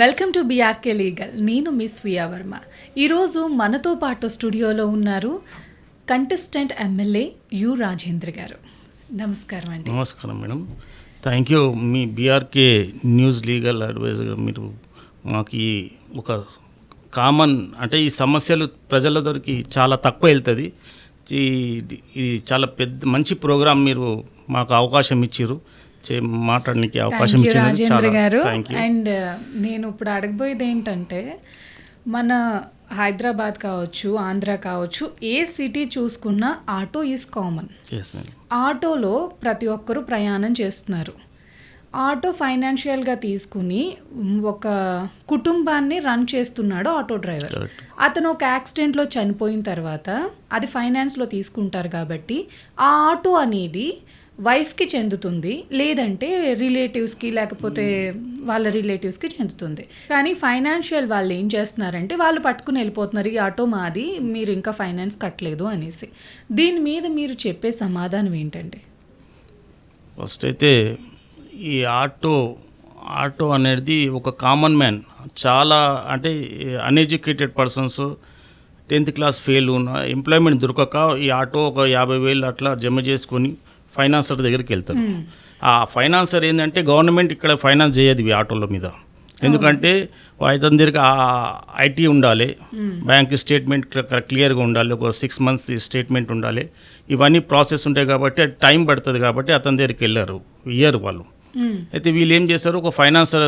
Welcome to BRK legal. నేను miss via Varma. ఈరోజు మనతో పాటు స్టూడియోలో ఉన్నారు కంటెస్టెంట్ ఎమ్మెల్యే యు రాజేంద్ర గారు. నమస్కారం అండి. నమస్కారం మేడం. థ్యాంక్ యూ మీ బీఆర్కే న్యూస్ లీగల్ అడ్వైజర్గా మీరు మాకు ఈ ఒక కామన్ అంటే ఈ సమస్యలు ప్రజల దొరికి చాలా తక్కువ వెళ్తుంది. ఇది చాలా పెద్ద మంచి ప్రోగ్రాం మీరు మాకు అవకాశం ఇచ్చారు మాట్లాడడానికి అవకాశం ఇచ్చినందుకు చాలా గారు. అండ్ నేను ఇప్పుడు అడగబోయేది ఏంటంటే మన హైదరాబాద్ కావచ్చు ఆంధ్ర కావచ్చు ఏ సిటీ చూసుకున్నా ఆటో ఈజ్ కామన్ ఆటోలో ప్రతి ఒక్కరూ ప్రయాణం చేస్తున్నారు. ఆటో ఫైనాన్షియల్గా తీసుకుని ఒక కుటుంబాన్ని రన్ చేస్తున్నాడు ఆటో డ్రైవర్. అతను ఒక యాక్సిడెంట్లో చనిపోయిన తర్వాత అది ఫైనాన్స్లో తీసుకుంటారు కాబట్టి ఆ ఆటో అనేది వైఫ్కి చెందుతుంది లేదంటే రిలేటివ్స్కి లేకపోతే వాళ్ళ రిలేటివ్స్కి చెందుతుంది. కానీ ఫైనాన్షియల్ వాళ్ళు ఏం చేస్తున్నారంటే వాళ్ళు పట్టుకుని వెళ్ళిపోతున్నారు ఈ ఆటో మాది మీరు ఇంకా ఫైనాన్స్ కట్టలేదు అనేసి. దీని మీద మీరు చెప్పే సమాధానం ఏంటండి? ఫస్ట్ అయితే ఈ ఆటో ఆటో అనేది ఒక కామన్ మ్యాన్ చాలా అంటే uneducated persons tenth class fail ఉన్న ఎంప్లాయ్మెంట్ దొరకక ఈ ఆటో ఒక యాభై వేలు అట్లా జమ చేసుకొని ఫైనాన్సర్ దగ్గరికి వెళ్తారు. ఆ ఫైనాన్సర్ ఏంటంటే గవర్నమెంట్ ఇక్కడ ఫైనాన్స్ చేయదు ఈ ఆటోల మీద. ఎందుకంటే అతని దగ్గరికి ఐటీ ఉండాలి బ్యాంక్ స్టేట్మెంట్ క్లియర్గా ఉండాలి ఒక సిక్స్ మంత్స్ స్టేట్మెంట్ ఉండాలి. ఇవన్నీ ప్రాసెస్ ఉంటాయి కాబట్టి టైం పడుతుంది కాబట్టి అతని దగ్గరికి వెళ్ళారు ఇయ్యరు వాళ్ళు. అయితే వీళ్ళు ఏం చేస్తారు ఒక financer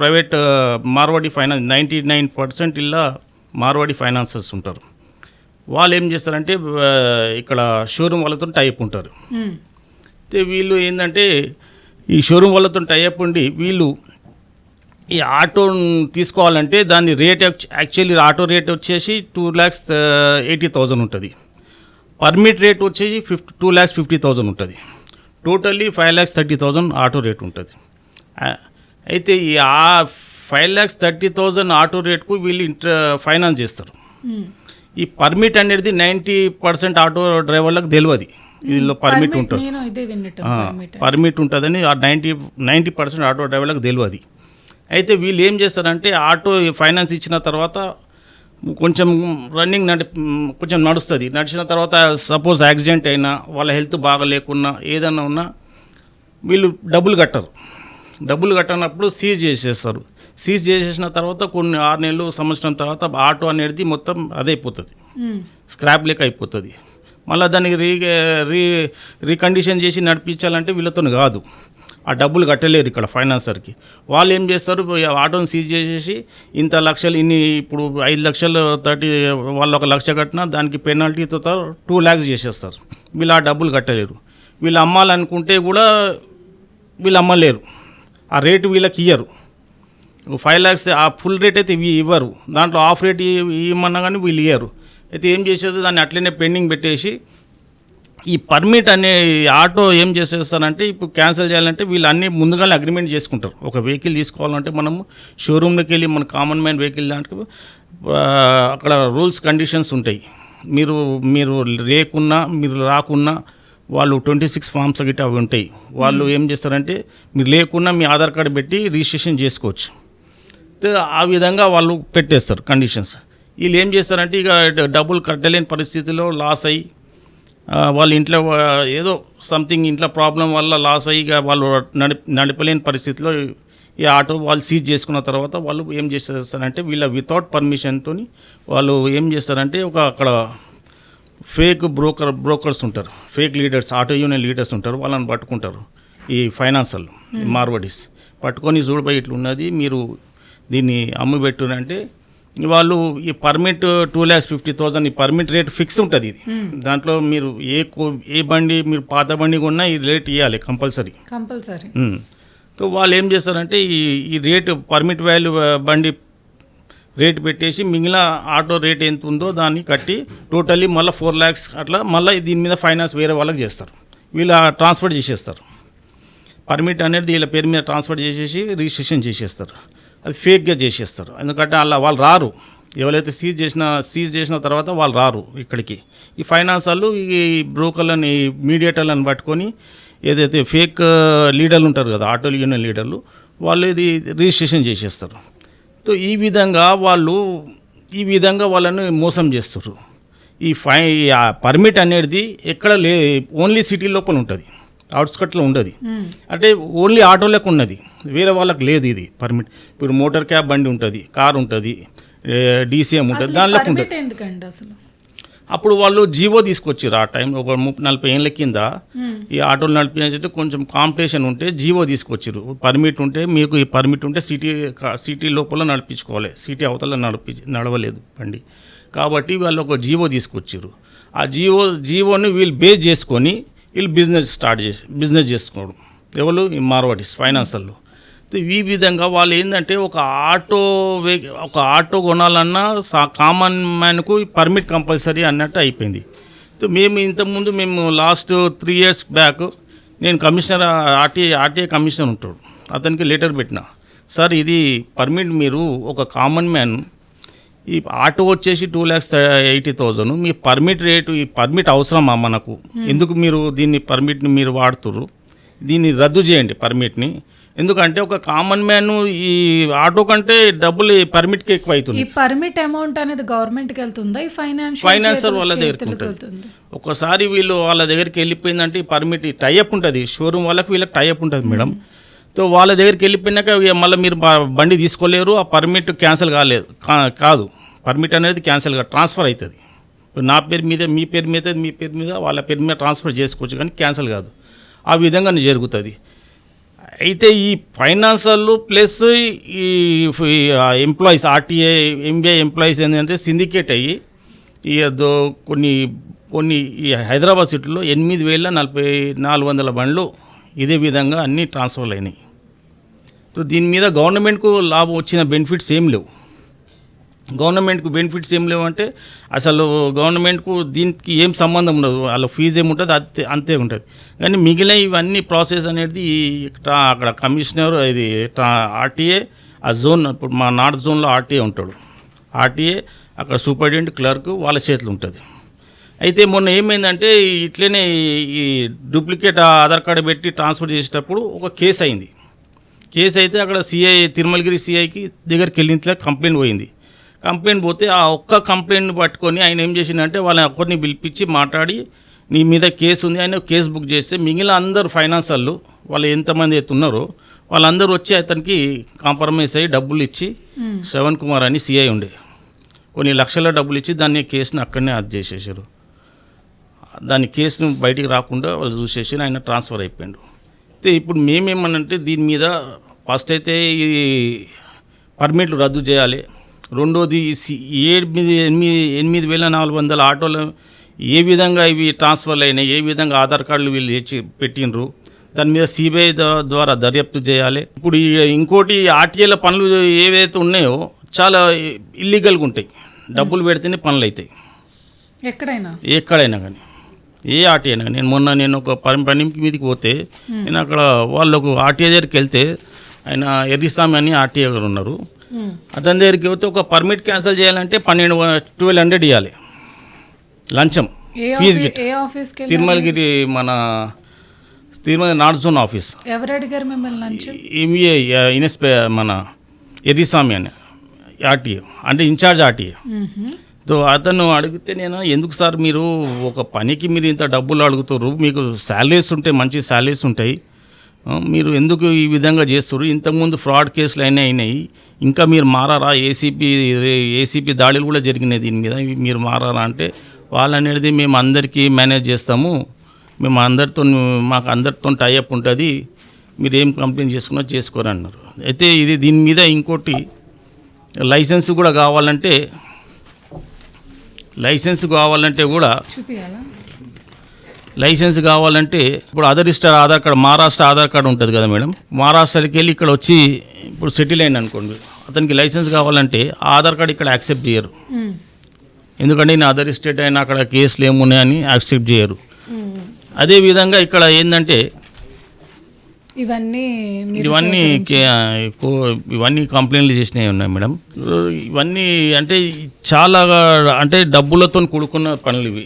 private Marwadi finance ninety nine percent ఇలా మార్వాడి ఫైనాన్సర్స్ ఉంటారు. వాళ్ళు ఏం చేస్తారంటే ఇక్కడ షోరూమ్ వాళ్ళతో టైప్ ఉంటారు. అయితే వీళ్ళు ఏంటంటే ఈ షోరూమ్ వాళ్ళతో టైప్ ఉండి వీళ్ళు ఈ ఆటో తీసుకోవాలంటే దాని రేట్ యాక్చువల్లీ ఆటో రేట్ వచ్చేసి టూ ల్యాక్స్ ఎయిటీ థౌజండ్ ఉంటుంది. పర్మిట్ రేట్ వచ్చేసి fifty two lakhs fifty thousand ఉంటుంది. Totally five lakhs thirty thousand auto rate ఉంటుంది. అయితే ఈ ఆ five lakhs thirty thousand auto రేట్కు వీళ్ళు ఇంటర్ ఫైనాన్స్ చేస్తారు. మ్మ్. ఈ పర్మిట్ అనేది నైంటీ పర్సెంట్ ఆటో డ్రైవర్లకు తెలియదు దీనిలో పర్మిట్ ఉంటుంది. పర్మిట్ ఉంటుందని ఆ నైంటీ నైంటీ పర్సెంట్ ఆటో డ్రైవర్లకు తెలియదు అయితే వీళ్ళు ఏం చేస్తారంటే ఆటో ఫైనాన్స్ ఇచ్చిన తర్వాత కొంచెం రన్నింగ్ నడి కొంచెం నడుస్తుంది. నడిచిన తర్వాత సపోజ్ యాక్సిడెంట్ అయినా వాళ్ళ హెల్త్ బాగా లేకున్నా ఏదైనా ఉన్నా వీళ్ళు డబ్బులు కట్టరు. డబ్బులు కట్టనప్పుడు సీజ్ చేసేస్తారు. సీజ్ చేసేసిన తర్వాత కొన్ని ఆరు నెలలు సంవత్సరం తర్వాత ఆటో అనేది మొత్తం అదైపోతుంది. స్క్రాప్ లెక్క అయిపోతుంది. మళ్ళీ దానికి రీ రీ రీకండిషన్ చేసి నడిపించాలంటే వీళ్ళతో కాదు. ఆ డబ్బులు కట్టలేరు ఇక్కడ ఫైనాన్సర్కి. వాళ్ళు ఏం చేస్తారు ఆటోని సీజ్ చేసేసి ఇంత లక్షలు ఇన్ని ఇప్పుడు ఐదు లక్షలు థర్టీ వాళ్ళు ఒక లక్ష కట్టినా దానికి పెనాల్టీతో టూ ల్యాక్స్ చేసేస్తారు. వీళ్ళు ఆ డబ్బులు కట్టలేరు. వీళ్ళు అమ్మాలనుకుంటే కూడా వీళ్ళు అమ్మలేరు. ఆ రేటు వీళ్ళకి ఇయ్యరు. ఫైవ్ ల్యాక్స్ ఆ ఫుల్ రేట్ అయితే ఇవి ఇవ్వరు. దాంట్లో హాఫ్ రేట్ ఇవ్వమన్నా కానీ వీళ్ళు ఇయ్యరు. అయితే ఏం చేసేది? దాన్ని అట్లనే పెండింగ్ పెట్టేసి ఈ పర్మిట్ అనే ఆటో ఏం చేసేస్తారంటే ఇప్పుడు క్యాన్సిల్ చేయాలంటే వీళ్ళు అన్ని ముందుగానే అగ్రిమెంట్ చేసుకుంటారు. ఒక వెహికల్ తీసుకోవాలంటే మనము షోరూమ్లోకి వెళ్ళి మన కామన్ మ్యాన్ వెహికల్ దాంట్లో అక్కడ రూల్స్ కండిషన్స్ ఉంటాయి. మీరు మీరు లేకున్నా మీరు రాకున్నా వాళ్ళు ట్వంటీ సిక్స్ ఫామ్స్ గిట్ట అవి ఉంటాయి. వాళ్ళు ఏం చేస్తారంటే మీరు లేకున్నా మీ ఆధార్ కార్డు పెట్టి రిజిస్ట్రేషన్ చేసుకోవచ్చు. ఆ విధంగా వాళ్ళు పెట్టేస్తారు కండిషన్స్. వీళ్ళు ఏం చేస్తారంటే ఇక డబ్బులు కట్టలేని పరిస్థితిలో లాస్ అయ్యి వాళ్ళ ఇంట్లో ఏదో సంథింగ్ ఇంట్లో ప్రాబ్లం వల్ల లాస్ అయ్యి ఇక వాళ్ళు నడి నడపలేని పరిస్థితిలో ఈ ఆటో వాళ్ళు సీజ్ చేసుకున్న తర్వాత వాళ్ళు ఏం చేస్తారంటే వీళ్ళ వితౌట్ పర్మిషన్తో వాళ్ళు ఏం చేస్తారంటే ఒక అక్కడ ఫేక్ బ్రోకర్ బ్రోకర్స్ ఉంటారు. Fake leaders auto union leaders ఉంటారు. వాళ్ళని పట్టుకుంటారు ఈ ఫైనాన్సల్ మార్వడీస్ పట్టుకొని చూడబోయి ఇట్లా ఉన్నది మీరు దీన్ని అమ్మిపెట్టునంటే వాళ్ళు ఈ permit two lakhs fifty thousand ఈ పర్మిట్ రేట్ ఫిక్స్ ఉంటుంది ఇది. దాంట్లో మీరు ఏ కో ఏ బండి మీరు పాత బండి కొన్నా ఈ రేట్ ఇవ్వాలి కంపల్సరీ కంపల్సరీ. సో వాళ్ళు ఏం చేస్తారంటే ఈ ఈ రేటు పర్మిట్ వాల్యూ బండి రేట్ పెట్టేసి మిగిలిన ఆటో రేట్ ఎంత ఉందో దాన్ని కట్టి టోటల్లీ మళ్ళీ ఫోర్ ల్యాక్స్ అట్లా మళ్ళీ దీని మీద ఫైనాన్స్ వేరే వాళ్ళకి చేస్తారు. వీళ్ళు ట్రాన్స్ఫర్ చేసేస్తారు. పర్మిట్ అనేది వీళ్ళ పేరు మీద ట్రాన్స్ఫర్ చేసేసి రిజిస్ట్రేషన్ చేసేస్తారు. అది ఫేక్గా చేసేస్తారు. ఎందుకంటే అలా వాళ్ళు రారు. ఎవరైతే సీజ్ చేసిన సీజ్ చేసిన తర్వాత వాళ్ళు రారు ఇక్కడికి. ఈ ఫైనాన్స్ వాళ్ళు ఈ బ్రోకర్లని మీడియేటర్లను పట్టుకొని ఏదైతే ఫేక్ లీడర్లు ఉంటారు కదా ఆటో యూనియన్ లీడర్లు వాళ్ళు ఇది రిజిస్ట్రేషన్ చేసేస్తారు. సో ఈ విధంగా వాళ్ళు ఈ విధంగా వాళ్ళని మోసం చేస్తారు. ఈ ఫై పర్మిట్ అనేది ఎక్కడ లే ఓన్లీ సిటీ లోపల ఉంటుంది. అవుట్స్కట్లో ఉండదు. అంటే ఓన్లీ ఆటోలకు ఉన్నది. వేరే వాళ్ళకి లేదు ఇది పర్మిట్. ఇప్పుడు మోటార్ క్యాబ్ బండి ఉంటుంది కార్ ఉంటుంది డీసీఎం ఉంటుంది దానిలోకి ఉంటుంది. అసలు? అప్పుడు వాళ్ళు జీవో తీసుకొచ్చారు ఆ టైం ఒక ముప్పై నలభై ఏళ్ళ కింద. ఈ ఆటోలు నడిపించే కొంచెం కాంపిటీషన్ ఉంటే జీవో తీసుకొచ్చారు పర్మిట్ ఉంటే మీకు ఈ పర్మిట్ ఉంటే సిటీ సిటీ లోపల నడిపించుకోవాలి. సిటీ అవతల నడిపి నడవలేదు బండి. కాబట్టి వాళ్ళు ఒక జీవో తీసుకొచ్చారు ఆ జీవో జీవోని వీళ్ళు బేస్ చేసుకొని వీళ్ళు బిజినెస్ స్టార్ట్ చేసి బిజినెస్ చేసుకోవడం. ఎవరు? ఈ మార్వాడీస్ ఫైనాన్సర్లు. ఈ విధంగా వాళ్ళు ఏంటంటే ఒక ఆటో వెహి- ఒక ఆటో కొనాలన్నా సా- కామన్ మ్యాన్కు పర్మిట్ కంపల్సరీ అన్నట్టు అయిపోయింది. సో మేము ఇంతకుముందు మేము లాస్ట్ త్రీ ఇయర్స్ బ్యాక్ నేను కమిషనర్ ఆర్టీఐ ఆర్టీఐ కమిషనర్ ఉంటాడు. అతనికి లెటర్ పెట్టిన. సార్ ఇది పర్మిట్ మీరు ఒక కామన్ మ్యాన్ ఈ ఆటో వచ్చేసి టూ ల్యాక్స్ ఎయిటీ థౌజండ్. మీ పర్మిట్ రేటు ఈ పర్మిట్ అవసరమా మనకు? ఎందుకు మీరు దీన్ని పర్మిట్ని మీరు వాడుతుర్రు? దీన్ని రద్దు చేయండి పర్మిట్ని. ఎందుకంటే ఒక కామన్ మ్యాన్ ఈ ఆటో కంటే డబ్బులు ఈ పర్మిట్కి ఎక్కువ ఈ అవుతుంది పర్మిట్ అమౌంట్ అనేది గవర్నమెంట్కి వెళ్తుందా? ఈ ఫైనాన్షియల్ ఫైనాన్సర్ వాళ్ళ దగ్గరికి ఉంటుంది. ఒక్కసారి వీళ్ళు వాళ్ళ దగ్గరికి వెళ్ళిపోయిందంటే ఈ పర్మిట్ టైఅప్ ఉంటుంది. షోరూమ్ వాళ్ళకి వీళ్ళకి టైఅప్ ఉంటుంది మేడం సో వాళ్ళ దగ్గరికి వెళ్ళిపోయినాక మళ్ళీ మీరు బండి తీసుకోలేరు ఆ పర్మిట్ క్యాన్సిల్ కాలేదు కా- కాదు. పర్మిట్ అనేది క్యాన్సిల్ కాదు ట్రాన్స్ఫర్ అవుతుంది నా పేరు మీద మీ పేరు మీద మీ పేరు మీద వాళ్ళ పేరు మీద ట్రాన్స్ఫర్ చేసుకోవచ్చు కానీ క్యాన్సిల్ కాదు. ఆ విధంగా జరుగుతుంది. అయితే ఈ ఫైనాన్సర్లు ప్లస్ ఈ ఎంప్లాయీస్ ఆర్టీఏ ఎంబీఐ ఎంప్లాయీస్ ఏంటంటే సిండికేట్ అయ్యి ఈ దో కొన్ని కొన్ని ఈ హైదరాబాద్ సిటీలో ఎనిమిది వేల నలభై నాలుగు వందల బండ్లు ఇదే విధంగా అన్నీ ట్రాన్స్ఫర్లు అయినాయి. సో దీని మీద గవర్నమెంట్కు లాభం వచ్చిన బెనిఫిట్స్ ఏం లేవు. గవర్నమెంట్కు బెనిఫిట్స్ ఏం లేవంటే అసలు గవర్నమెంట్కు దీనికి ఏం సంబంధం ఉండదు. వాళ్ళ ఫీజు ఏముంటుంది అంతే అంతే ఉంటుంది. కానీ మిగిలిన ఇవన్నీ ప్రాసెస్ అనేది అక్కడ కమిషనర్ ఇది ఆర్టీఏ ఆ జోన్ ఇప్పుడు మా నార్త్ జోన్లో ఆర్టీఏ ఉంటాడు. ఆర్టీఏ అక్కడ సూపరింటెండెంట్ క్లర్క్ వాళ్ళ చేతిలో ఉంటుంది. అయితే మొన్న ఏమైందంటే ఇట్లనే ఈ డూప్లికేట్ ఆధార్ కార్డు పెట్టి ట్రాన్స్ఫర్ చేసేటప్పుడు ఒక కేసు అయింది. కేసు అయితే అక్కడ సిఐ తిరుమలగిరి సిఐకి దగ్గరికి వెళ్ళిన కంప్లైంట్ పోయింది. కంప్లైంట్ పోతే ఆ ఒక్క కంప్లైంట్ పట్టుకొని ఆయన ఏం చేసిందంటే వాళ్ళని ఒక్కరిని పిలిపించి మాట్లాడి నీ మీద కేసు ఉంది ఆయన కేసు బుక్ చేస్తే మిగిలిన అందరు ఫైనాన్సర్లు వాళ్ళు ఎంతమంది అయితే ఉన్నారో వాళ్ళందరూ వచ్చి అతనికి కాంప్రమైజ్ అయ్యి డబ్బులు ఇచ్చి శ్రవణ్ కుమార్ అని సిఐ ఉండే. కొన్ని లక్షల డబ్బులు ఇచ్చి దాన్ని కేసుని అక్కడనే అది చేసేసారు. దాని కేసును బయటికి రాకుండా వాళ్ళు చూసేసి ఆయన ట్రాన్స్ఫర్ అయిపోయాడు. అయితే ఇప్పుడు మేమేమనంటే దీని మీద ఫస్ట్ అయితే ఈ పర్మిట్లు రద్దు చేయాలి రెండోది ఎనిమిది ఎనిమిది ఎనిమిది వేల నాలుగు వందల ఆటోలు ఏ విధంగా ఇవి ట్రాన్స్ఫర్లు అయినాయి? ఏ విధంగా ఆధార్ కార్డులు వీళ్ళు ఇచ్చి పెట్టినరు దాని మీద సిబిఐ ద్వారా దర్యాప్తు చేయాలి. ఇప్పుడు ఇంకోటి ఆర్టీఏల పనులు ఏవైతే ఉన్నాయో చాలా ఇల్లీగల్గా ఉంటాయి. డబ్బులు పెడితేనే పనులు అవుతాయి ఎక్కడైనా? ఎక్కడైనా కానీ. ఏ ఆర్టీ అయినా కానీ. నేను మొన్న నేను ఒక పని పని మీదకి పోతే నేను అక్కడ వాళ్ళకు ఆర్టీఏ దగ్గరికి వెళ్తే ఆయన ఎర్రిస్వామి అని ఆర్టీఏ గారు ఉన్నారు. అతని దగ్గరికి పోతే ఒక పర్మిట్ క్యాన్సిల్ చేయాలంటే పన్నెండు ట్వెల్వ్ హండ్రెడ్ ఇవ్వాలి లంచం ఫీజు తిరుమలగిరి మన Tirumala north zone office MA inspector మన ఎర్రిస్వామి అని ఆర్టీఏ అంటే ఇన్ఛార్జ్ ఆర్టీఏ. తో అతను అడిగితే నేను ఎందుకు సార్ మీరు ఒక పనికి మీరు ఇంత డబ్బులు అడుగుతారు మీకు శాలరీస్ ఉంటాయి మంచి శాలరీస్ ఉంటాయి. మీరు ఎందుకు ఈ విధంగా చేస్తారు ఇంతకుముందు ఫ్రాడ్ కేసులు అయినా అయినాయి. ఇంకా మీరు మారారా? ఏసీపీ ఏసీపీ దాడులు కూడా జరిగినాయి దీని మీద. ఇవి మీరు మారారా అంటే వాళ్ళు అనేది మేము అందరికీ మేనేజ్ చేస్తాము. మేము అందరితో మాకు అందరితో టైఅప్ ఉంటుంది. మీరు ఏం కంప్లైంట్ చేసుకున్నా చేసుకోరు అన్నారు అయితే ఇది దీని మీద ఇంకోటి లైసెన్స్ కూడా కావాలంటే లైసెన్స్ కావాలంటే కూడా లైసెన్స్ కావాలంటే ఇప్పుడు other star Aadhaar card Maharashtra Aadhaar card ఉంటుంది కదా మేడం మహారాష్ట్రకి వెళ్ళి ఇక్కడ వచ్చి ఇప్పుడు సెటిల్ అయింది అనుకోండి అతనికి లైసెన్స్ కావాలంటే ఆధార్ కార్డు ఇక్కడ యాక్సెప్ట్ చేయరు. ఎందుకంటే నేను అదర్ స్టేట్ అయినా అక్కడ కేసులు ఏమున్నాయని యాక్సెప్ట్ చేయరు మ్మ్. అదే విధంగా ఇక్కడ ఏంటంటే ఇవన్నీ ఇవన్నీ ఇవన్నీ కంప్లైంట్లు చేసినవి ఉన్నాయి మేడం ఇవన్నీ అంటే చాలా అంటే డబ్బులతో కూడుకున్న పనులు ఇవి